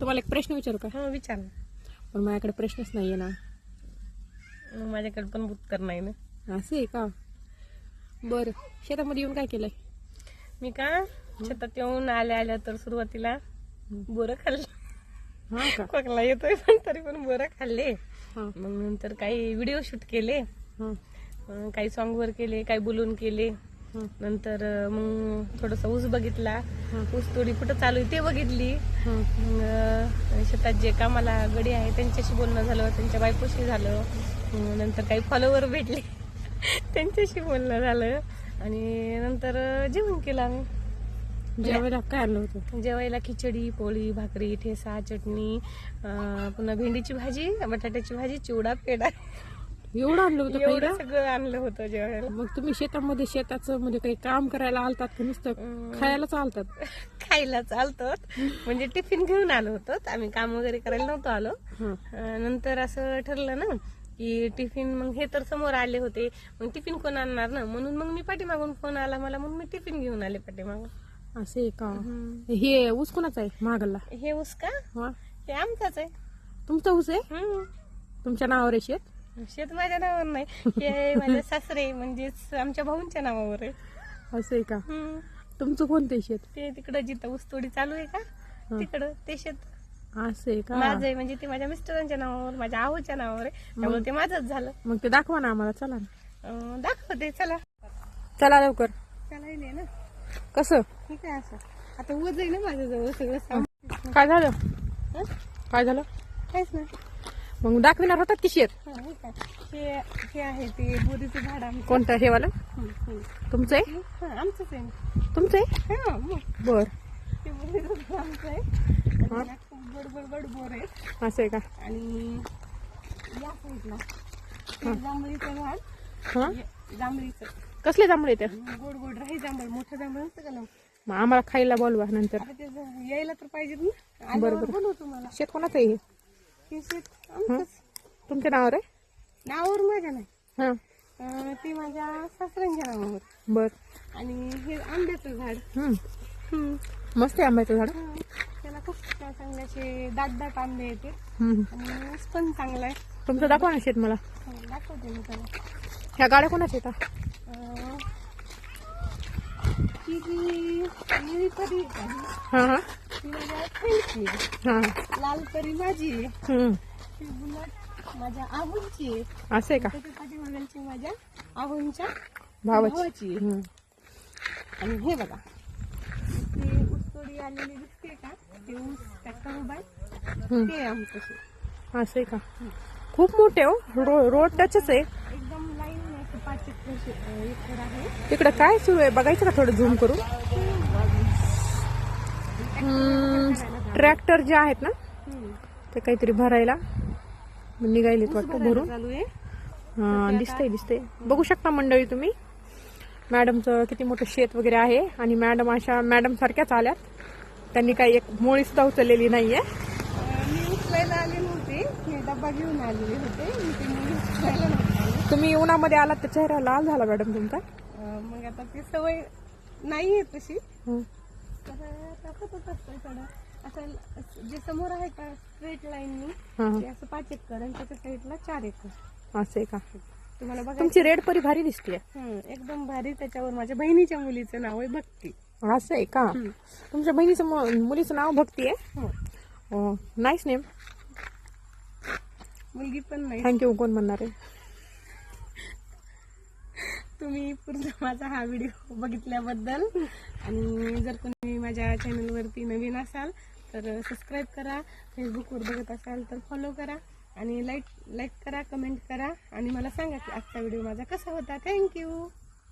तुम्हाला एक प्रश्न विचारू का? हो विचार ना. पण माझ्याकडे प्रश्नच नाहीये ना. मग माझ्याकडे पण उत्तर नाही ना. असं आहे का? बरं. शेतामध्ये येऊन काय केलंय? मी का? शेतात येऊन आल्या आल्या तर सुरुवातीला बोरं खाल्ले. हा का? खोकला येतोय पण तरी पण बोरं खाल्ले. हा. मग नंतर काही व्हिडिओ शूट केले. हा. अं, काही सॉंग वर केले काही बोलून केले. नंतर मग थोडस ऊस बघितला. ऊस तोडी कुठं चालू आहे ते बघितली. मग शेतात जे कामाला गडी आहे त्यांच्याशी बोलणं झालं त्यांच्या बायकोशी झालं. नंतर काही फॉलोवर भेटले. त्यांच्याशी बोलणं झालं. आणि नंतर जेवण केलं आम्ही. जेवायला काय आणलं होतं? जेवायला खिचडी पोळी भाकरी ठेसा चटणी पुन्हा भेंडीची भाजी बटाट्याची भाजी चिवडा पेडा एवढं आणलं होतं एवढं पहिलं सगळं आणलं होतं जेवायला. मग तुम्ही शेतामध्ये शेताचं म्हणजे काही काम करायला आलतात का नुसतं? खायलाच आलतात? खायला चालतो म्हणजे टिफिन घेऊन आलो होतो. आम्ही काम वगैरे करायला नव्हतो आलो. हा. अं, नंतर असं ठरलं ना की टिफिन मग हे तर समोर आले होते. मग टिफिन कोण आणणार ना? म्हणून मग मी पाठीमागून फोन आला मला. म्हणून मी टिफिन घेऊन आले पाठीमागून. असं आहे का. हे ऊस कोणाचा आहे? महागल्ला हे ऊस का? हा हे आमचाच आहे. तुमचा ऊस आहे? हम्म. तुमच्या नावावर आहे शेत? शेत माझ्या नावावर नाही. हे माझे सासरे म्हणजेच आमच्या भाऊंच्या नावावर आहे. असं आहे का? हम्म. तुमचं कोणतं शेत? ते तिकडं जिथं ऊस तोडी चालू आहे का. तिकडं ते शेत. असं आहे का? माझं आहे म्हणजे ते माझ्या मिस्टरांच्या नावावर माझ्या आहोच्या नावावर आहे. त्यामुळे ते माझंच झालं. मग ते दाखवा ना आम्हाला चला ना. अं, दाखवते चला. चला लवकर. चला येईल ना. कसं? ठीक आहे असं? आता उज आहे ना माझ्याजवळ सगळं सामान काय झालं? हं? काय झालं? काहीच ना मग दाखविणार होतात की शेत हा, हे काय? हे हे आहे ते बोरीचं झाड आमचं. कोणतं हे वाला? हं, हं. तुमचं आहे? हा, आमचंच आहे. तुमचं आहे? हा, मग. बर. ते बोरीचं झाड आमचं आहे. हा. बोर आहे असं आहे का? आणि या साईडला ते जांभळीचं झाड. हा? हे जांभळीचं. कसले जांभळे ते? गोड गोड राही जांभळ. मोठं जांभळ नसतं का ना मग आम्हाला खायला बोलवा नंतर. आता ते यायला तर पाहिजेत ना. आल्यावर बोलवू तुम्हाला. शेत कोणाचं आहे हे? शेत आमचंच. तुमच्या नावावर आहे नावावर माझ्या नाही. हा. अं, ते माझ्या सासऱ्यांच्या नावावर. बर. आणि हे आंब्याचं झाड. हम्म. मस्त आहे आंब्याचं झाड? हा. त्याला खूप चांगले असे दाट दाट आंबे येते. हम्म. आणि ऊस पण चांगला आहे. तुमचं दाखवा ना शेत मला. हा, दाखवते मी त्याला. ह्या गाड्या कोणाच्या येतात अं, ही जी निळी परी आहे. का ही? हा हा. ती माझ्या फ्रेंडची आहे. हा. लाल परी माझी आहे. हम्म. बुलट माझ्या आहूंची आहे. असं आहे का माझ्या आहूंच्या भावाची. भावाची आहे. हम्म. आणि हे बघा. ते ऊसतोडी आलेली दिसते का? ते ऊस ट्रॅक्टर उभा आहे. हम्म. ते आमचं. असं आहे का? खूप मोठे हो. रो रोड टचच आहे. एकदम लाईन पाच एकर शे- अं, एकर आहे. तिकडे काय सुरू आहे? बघायचं का थोडं झूम करून? ट्रॅक्टर जे आहेत ना. ते काहीतरी भरायला निघायलेत वाटतं भरून. हा दिसतंय दिसतंय. बघू शकता मंडळी तुम्ही. मॅडमचं किती मोठं शेत वगैरे आहे आणि मॅडम अशा मॅडम सारख्याच आल्यात. त्यांनी काही एक मोळी सुद्धा उचललेली नाहीये. मी उचलायला आले नव्हते. हे डब्बा घेऊन आलेले होते. मी ते मुली उचलायला नव्हते. आले. तुम्ही उन्हामध्ये आलात तर चेहरा लाल झाला मॅडम तुमचा. मग आता ती सवय नाही आहे तशी. तर दाखवतच असतं थोडं असं जे समोर आहे का स्ट्रेट लाईननी हा ते असं पाच एकर आणि त्याच्या साईडला चार एकर. हा असं आहे का? तुम्हाला बघा तुमची रेड परी भारी दिसते एकदम भारी त्याच्यावर माझ्या बहिणीच्या मुलीचं नाव आहे भक्ती. असं आहे का? तुमच्या बहिणीचं मु- मुलीचं नाव भक्ती आहे? हो. नाईस नेम मुलगी पण नाही. थँक्यू कोण म्हणणार आहे? तुम्ही पूर्ण माझा हा व्हिडिओ बघितल्याबद्दल. आणि जर कोणी माझ्या चॅनलवरती नवीन असाल तर सबस्क्राईब करा. फेसबुकवर बघत असाल तर फॉलो करा. आणि लाईक लाईक करा कमेंट करा. आणि मला सांगा की आजचा व्हिडिओ माझा कसा होता. थँक्यू